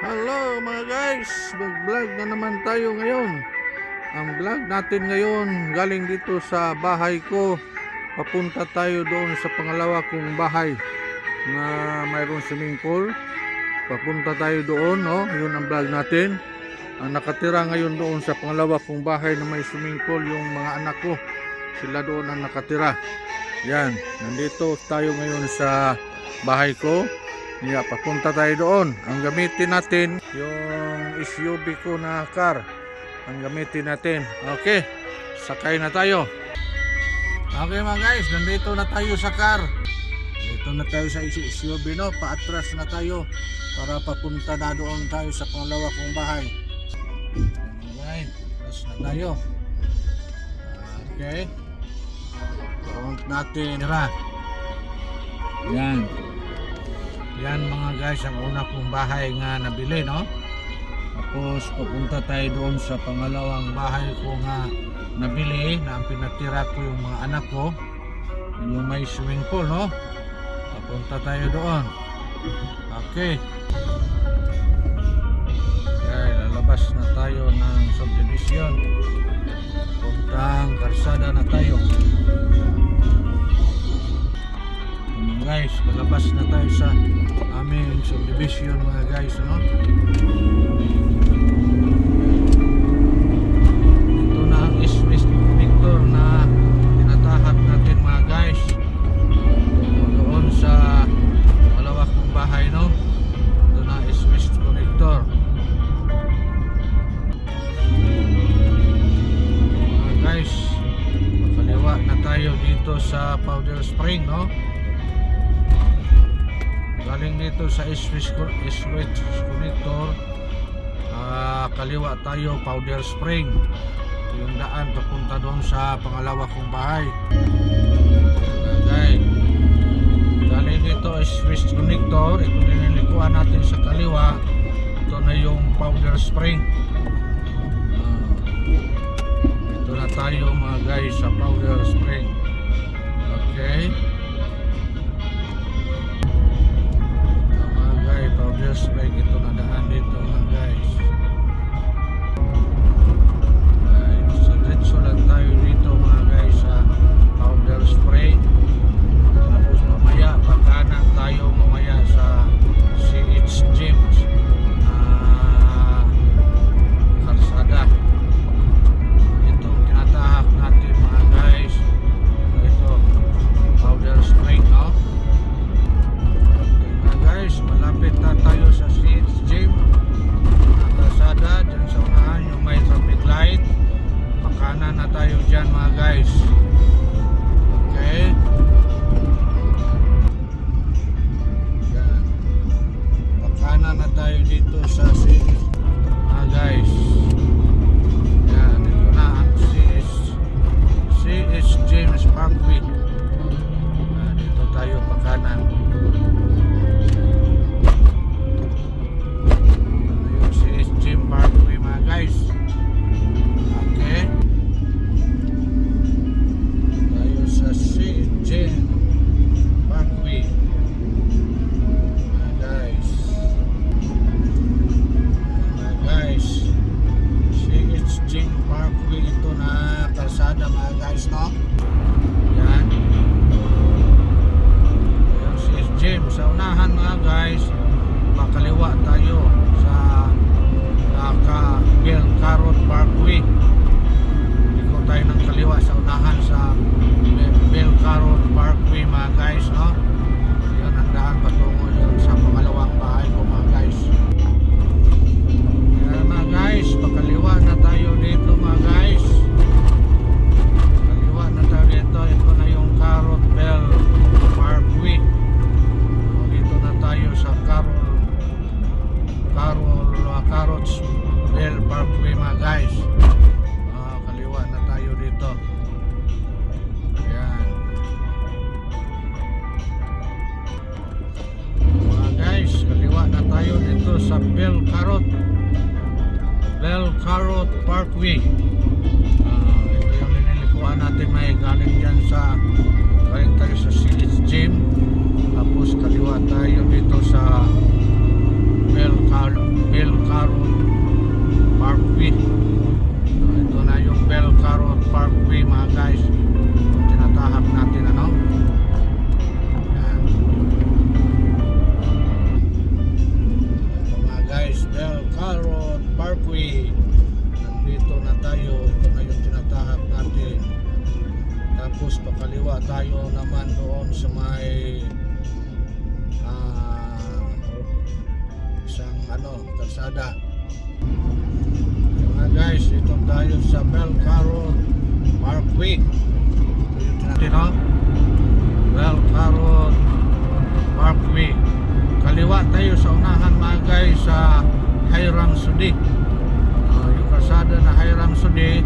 Hello mga guys, mag-vlog na naman tayo ngayon. Ang vlog natin ngayon galing dito sa bahay ko. Papunta tayo doon sa pangalawa kong bahay na mayroong swimming pool. Papunta tayo doon, no? Yun ang vlog natin. Ang nakatira ngayon doon sa pangalawa kong bahay na may swimming pool, yung mga anak ko. Sila doon ang nakatira. Yan, nandito tayo ngayon sa bahay ko. Yeah, papunta tayo doon. Ang gamitin natin, yung SUV ko na car. Ang gamitin natin. Okay, sakay na tayo. Okay mga guys, nandito na tayo sa car. Dito na tayo sa SUV no, paatras na tayo para papunta na doon tayo sa pangalawa kong bahay. Okay, atras na tayo. Okay. Front natin. Tara. Yan. Yan mga guys, ang una kong bahay nga nabili, no? Tapos papunta tayo doon sa pangalawang bahay ko nga nabili na ang pinatira ko yung mga anak ko. Yung may swimming pool, no? Papunta tayo doon. Okay. Okay, lalabas na tayo ng subdivision. Puntang karsada na palabas na tayo sa aming subdivision mga guys, no? Sa Eastwest Connector ah, kaliwa tayo Powder Spring. Ito yung daan papunta doon sa pangalawa kong bahay. Okay galing dito Eastwest Connector. Ito nililikuan natin sa kaliwa. Ito na yung Powder Spring. Ah, ito na tayo mga guys sa Powder Spring dyan Carrot Parkway. Uh, ito yung linilikuan natin may galing dyan sa galing tayo sa Silits Gym. Tapos kaliwa tayo dito sa Bel Carrot Parkway. Uh, ito na yung Bel Carrot Parkway mga guys. Ano, kalsada. Mga guys, ito tayo sa Belcaro Parkway. Ito tinatahak. no? Belcaro Parkway. Kaliwa tayo sa unahan mga guys sa Hiram Sudi. Ah, yung kalsada na Hiram Sudi,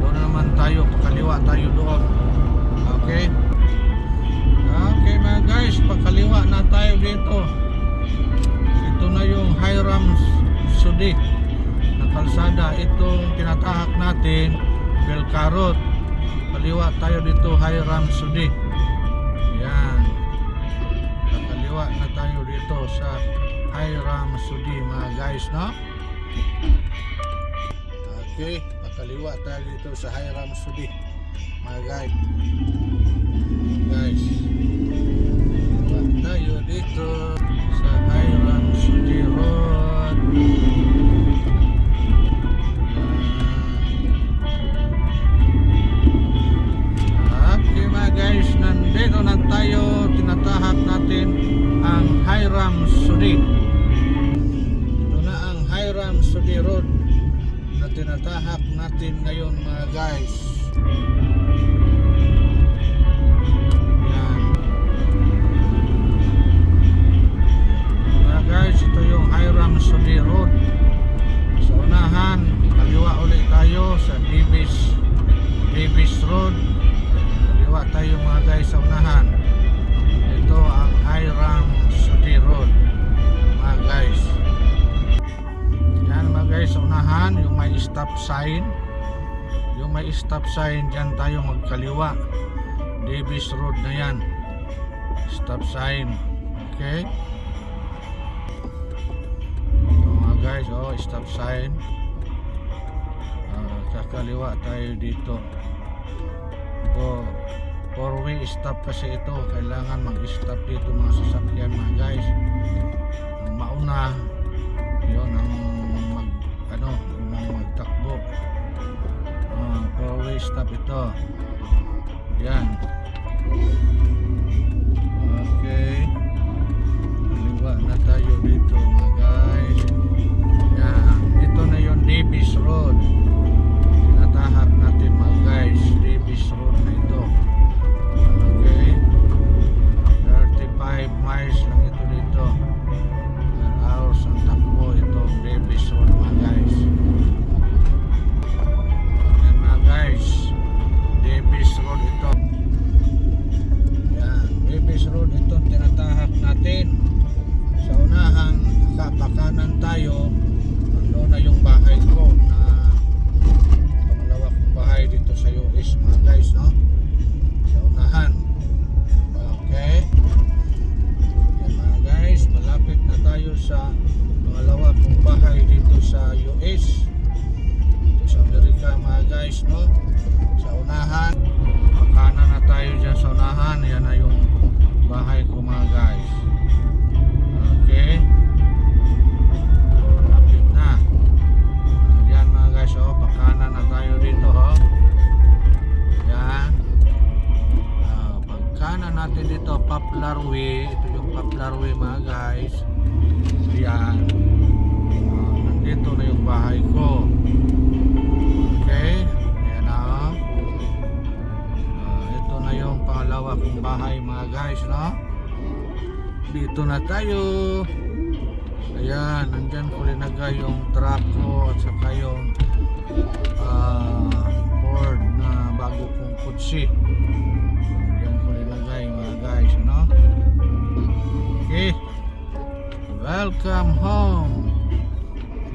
doon naman tayo, pakaliwa tayo doon. Okay? Okay mga guys, pakaliwa na tayo dito. Ito na yung Hiram Sudi na kalsada. Itong tinatahak natin, Belcarot. Kaliwa tayo dito, Hiram Sudi. Yan. Pakaliwa na tayo dito sa Hiram Sudi mga guys, no? Okay, pakaliwa tayo dito sa Hiram Sudi mga guys. Guys, tayo dito mga guys. Yan. Mga guys, ito yung Hiram Road. Sa unahan, kaliwa ulit tayo sa Davis Davis Road. Kaliwa tayo mga guys sa unahan. Ito ang Hiram Sudi Road. Mga guys. Yan mga guys sa unahan, yung may stop sign. May stop sign, dyan tayo magkaliwa. Davis Road na yan. Stop sign. Okay? Ito mga guys, oh, stop sign. Ah, kakaliwa tayo dito. Ito, four-way stop kasi ito. Kailangan mag-stop dito mga sasakyan mga guys. Mauna, yun stop ito. Yan. Okay. Kaliwa na tayo dito mga guys. Yan. Ito na yung Davis Road. Na yung bahay ko mga guys. Okay. Malapit na. Yan mga guys, oh, pakanan na tayo dito, oh. Yan. Ah, pagkanan natin dito, Poplar Way. Ito yung Poplar Way mga guys. Yan. Ah, nandito na yung bahay ko. Dito na tayo. Ayan, nandyan ko linagay yung truck ko at saka yung ah, board na bago kong kutsi. Diyan ko nilagay mga guys, ano? Okay. Welcome home.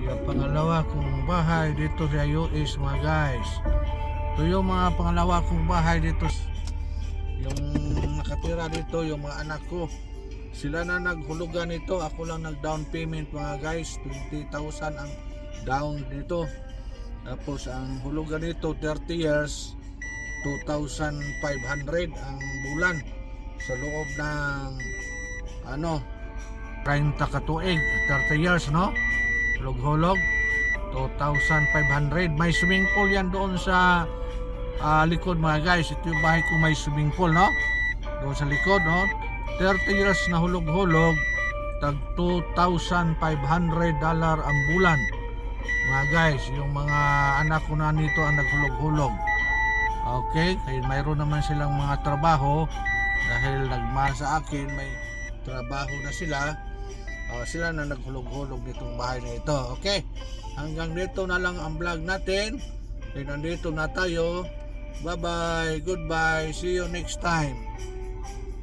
Yung pangalawa kong bahay dito sa US mga guys. Ito yung mga pangalawa kong bahay dito. Yung nakatira dito, yung mga anak ko. Sila na naghulugan nito. Ako lang nag down payment mga guys. 20,000 ang down dito. Tapos ang hulugan nito 30 years 2,500 ang bulan sa loob ng ano 30 katuig 30 years no hulog-hulog 2,500. May swimming pool yan doon sa ah, likod mga guys. Ito yung bahay ko may swimming pool, no? Doon sa likod, no? 30 years na hulog-hulog, tag 2,500 dollar ang bulan. Mga guys, yung mga anak ko na nito ang naghulog-hulog. Okay, kaya mayroon naman silang mga trabaho dahil nagmahal sa akin, may trabaho na sila. Ah, sila na naghulog-hulog nitong bahay na ito. Okay, hanggang dito na lang ang vlog natin. Kaya nandito na tayo. Bye-bye, goodbye, see you next time.